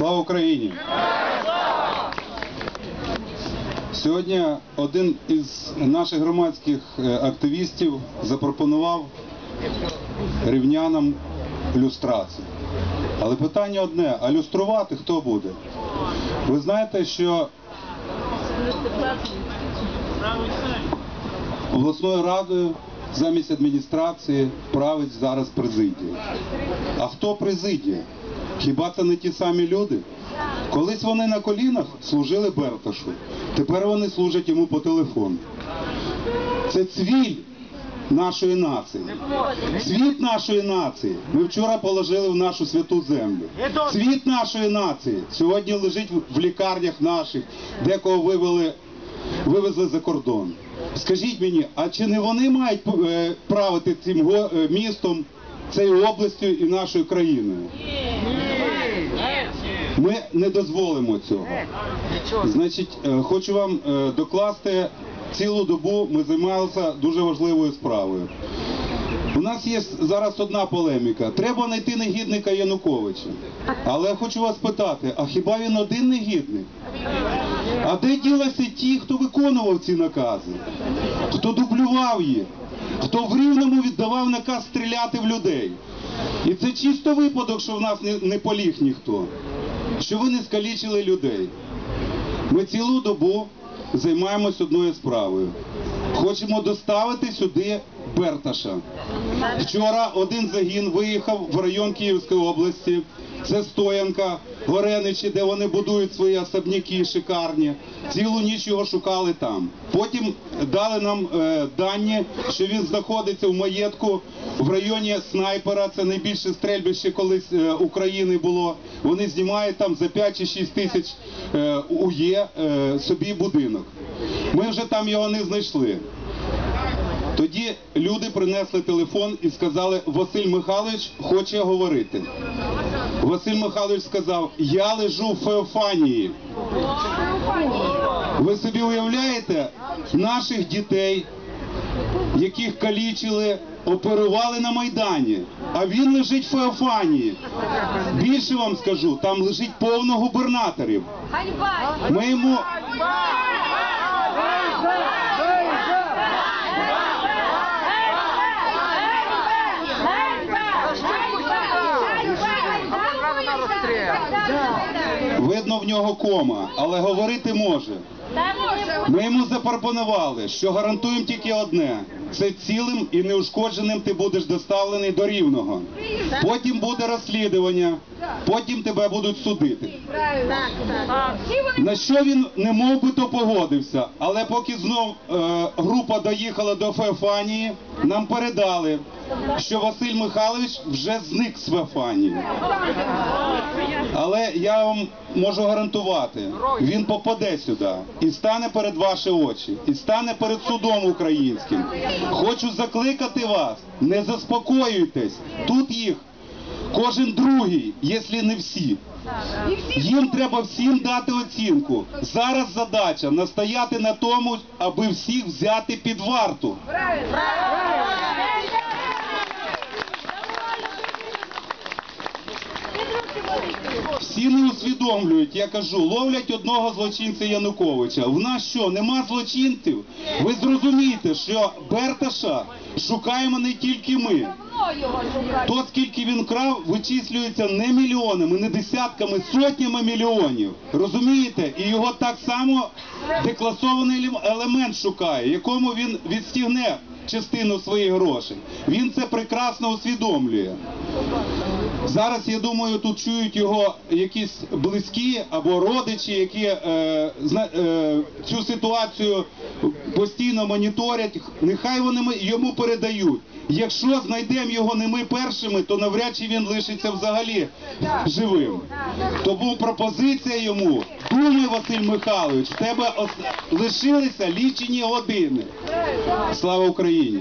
Слава Україні! Сьогодні один із наших громадських е, активістів запропонував рівнянам люстрацію. Але питання одне: а люструвати хто буде? Ви знаєте, що обласною радою замість адміністрації править зараз президія. А хто президія? Хіба це не ті самі люди? Колись вони на колінах служили Берташу, тепер вони служать йому по телефону. Це цвіль нашої нації. Цвіт нашої нації ми вчора положили в нашу святу землю. Цвіт нашої нації сьогодні лежить в- лікарнях наших, декого вивели, вивезли за кордон. Скажіть мені, а чи не вони мають е, правити цим е, містом, цією областю і нашою країною? Ми не дозволимо цього. Значить, е, хочу вам докласти цілу добу. Ми займалися дуже важливою справою. У нас є зараз одна полеміка. Треба знайти негідника Януковича. Але я хочу вас питати: а хіба він один негідник? А де ділися ті, хто виконував ці накази? Хто дублював їх? Хто в рівному віддавав наказ стріляти в людей? І це чисто випадок, що в нас не, поліг ніхто, що ви не скалічили людей. Ми цілу добу займаємось одною справою. Хочемо доставити сюди Берташа. Вчора один загін виїхав в район Київської області. Це Стоянка, Гореничі, де вони будують свої особняки шикарні. Цілу ніч його шукали там. Потім дали нам е, дані, що він знаходиться в маєтку в районі снайпера. Це найбільше стрельбище колись е, України було. Вони знімають там за 5 чи 6 тисяч е, УЄ е, собі будинок. Ми вже там його не знайшли. Тоді люди принесли телефон і сказали, Василь Михайлович хоче говорити. Василь Михайлович сказав, я лежу в Феофанії. Ви собі уявляєте наших дітей, яких калічили, оперували на Майдані, а він лежить в Феофанії. Більше вам скажу, там лежить повно губернаторів. Ганьба! Ми йому видно в нього кома, але говорити може. Ми йому запропонували, що гарантуємо тільки одне: це цілим і неушкодженим ти будеш доставлений до рівного. Потім буде розслідування, потім тебе будуть судити. На що він не мов би то погодився, але поки знов е, група доїхала до Феофанії, нам передали, що Василь Михайлович вже зник з Вафанії. Але я вам можу гарантувати, він попаде сюди і стане перед ваші очі, і стане перед судом українським. Хочу закликати вас, не заспокоюйтесь. Тут їх кожен другий, якщо не всі. Їм треба всім дати оцінку. Зараз задача настояти на тому, аби всіх взяти під варту. Всі не усвідомлюють, я кажу, ловлять одного злочинця Януковича. В нас що, нема злочинців? Ви зрозумієте, що Берташа шукаємо не тільки ми. То, скільки він крав, вичислюється не мільйонами, не десятками, сотнями мільйонів. Розумієте? І його так само декласований елем- елемент шукає, якому він відстігне частину своїх грошей. Він це прекрасно усвідомлює. Зараз, я думаю, тут чують його якісь близькі або родичі, які е, е, цю ситуацію постійно моніторять. Нехай вони йому передають. Якщо знайдемо його не ми першими, то навряд чи він лишиться взагалі живим. Тому пропозиція йому. Думай, Василь Михайлович, в тебе ос- лишилися лічені години. Слава Україні!